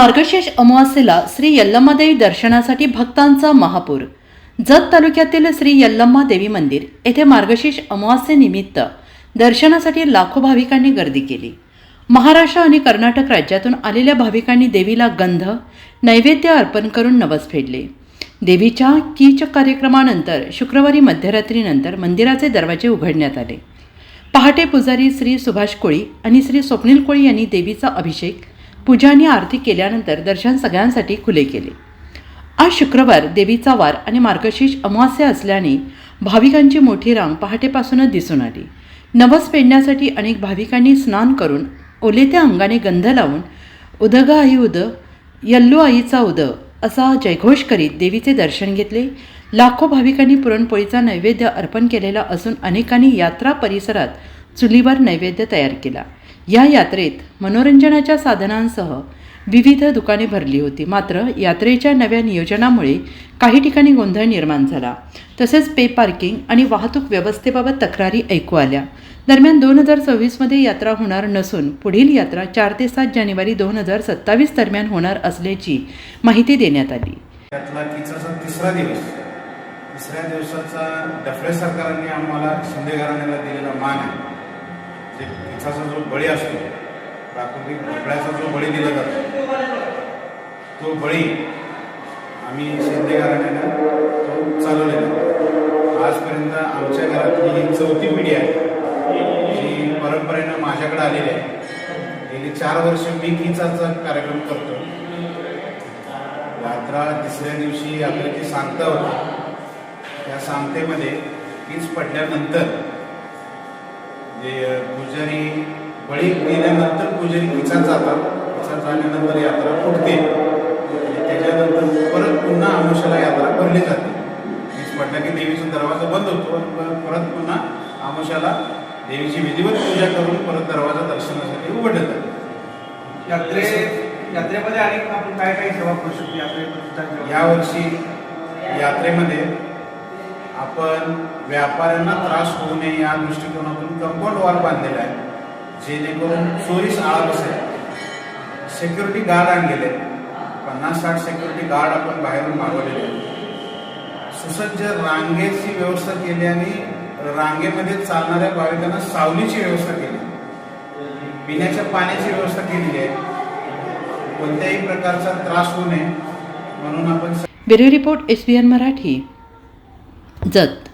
मार्गशीर्ष अमावास्येला श्री यल्लम्मादेवी दर्शनासाठी भक्तांचा महापूर. जत तालुक्यातील श्री यल्लम्मा देवी मंदिर येथे मार्गशीर्ष अमावास्येनिमित्त दर्शनासाठी लाखो भाविकांनी गर्दी केली. महाराष्ट्र आणि कर्नाटक राज्यातून आलेल्या भाविकांनी देवीला गंध नैवेद्य अर्पण करून नवस फेडले. देवीच्या कीच कार्यक्रमानंतर शुक्रवारी मध्यरात्रीनंतर मंदिराचे दरवाजे उघडण्यात आले. पहाटे पुजारी श्री सुभाष कोळी आणि श्री स्वप्नील कोळी यांनी देवीचा अभिषेक पूजानी आरती केल्यानंतर दर्शन सगळ्यांसाठी खुले केले. आज शुक्रवार देवीचा वार आणि मार्गशीर्ष अमावास्या असल्याने भाविकांची मोठी रांग पहाटेपासूनच दिसून आली. नवस पेडण्यासाठी अनेक भाविकांनी स्नान करून ओलेत्या अंगाने गंध लावून उदग आई उद यल्लो आईचा उद असा जयघोष करीत देवीचे दर्शन घेतले. लाखो भाविकांनी पुरणपोळीचा नैवेद्य अर्पण केलेला असून अनेकांनी यात्रा परिसरात चुलीवर नैवेद्य तयार केला. या यात्रेत मनोरंजनाच्या साधनांसह विविध दुकाने भरली होती. मात्र यात्रेच्या नव्या नियोजनामुळे काही ठिकाणी गोंधळ निर्माण झाला. तसेच पे पार्किंग आणि वाहतूक व्यवस्थेबाबत तक्रारी ऐकू आल्या. दरम्यान दोन हजार सव्वीसमध्ये यात्रा होणार नसून पुढील यात्रा चार ते सात जानेवारी दोन हजार सत्तावीस दरम्यान होणार असल्याची माहिती देण्यात आली. तिसरा दिवस तिसऱ्या दिवसाचा डफळे सरकारांनी आम्हाला शिंदे घराण्याला दिलेला मान आहे. जे पिठाचा जो बळी असतो प्राकृतिक भोपळ्याचा जो बळी दिला जातो तो बळी आम्ही शिंदे घराण्यानं तो चालवलेला आजपर्यंत आमच्या घरातली ही चौथी पिढी आहे जी परंपरेनं माझ्याकडे आलेली आहे. गेली चार वर्ष मी किचाचा कार्यक्रम करतो. यात्रा तिसऱ्या दिवशी आपल्याची सांगता होती. त्या सांगतेमध्ये कीच पडल्यानंतर जे पुजारी बळी दिल्यानंतर पुजारी किचात जातात. किचात झाल्यानंतर यात्रा फुटते. आणि त्याच्यानंतर परत पुन्हा आमुषाला यात्रा भरली जाते. कीच पडला की देवीचा दरवाजा बंद होतो परत- परत पुन्हा आमुषाला देवीची विधिवत पूजा करून परत दरवाजा दर्शनासाठी उघडलं जातं. यात्रे यात्रेमध्ये आणि आपण काय काय सेवा करू शकतो? यात्रेमध्ये यावर्षी यात्रेमध्ये आपण व्यापाऱ्यांना त्रास होऊ नये या दृष्टिकोनातून कंपाऊंड वॉल बांधलेला आहे. जेणेकरून चोरीस आळा बसेल. सिक्युरिटी गार्ड आणलेले पन्नास साठ सिक्युरिटी गार्ड आपण बाहेरून मागवलेले सुसज्ज रांगेची व्यवस्था केली आणि रांगेमध्ये चालणाऱ्या भाविकांना सावलीची व्यवस्था केली. पिण्याच्या पाण्याची व्यवस्था केली आहे. कोणत्याही प्रकारचा त्रास होऊ नये. म्हणून आपण bureau report S B N Marathi. Jath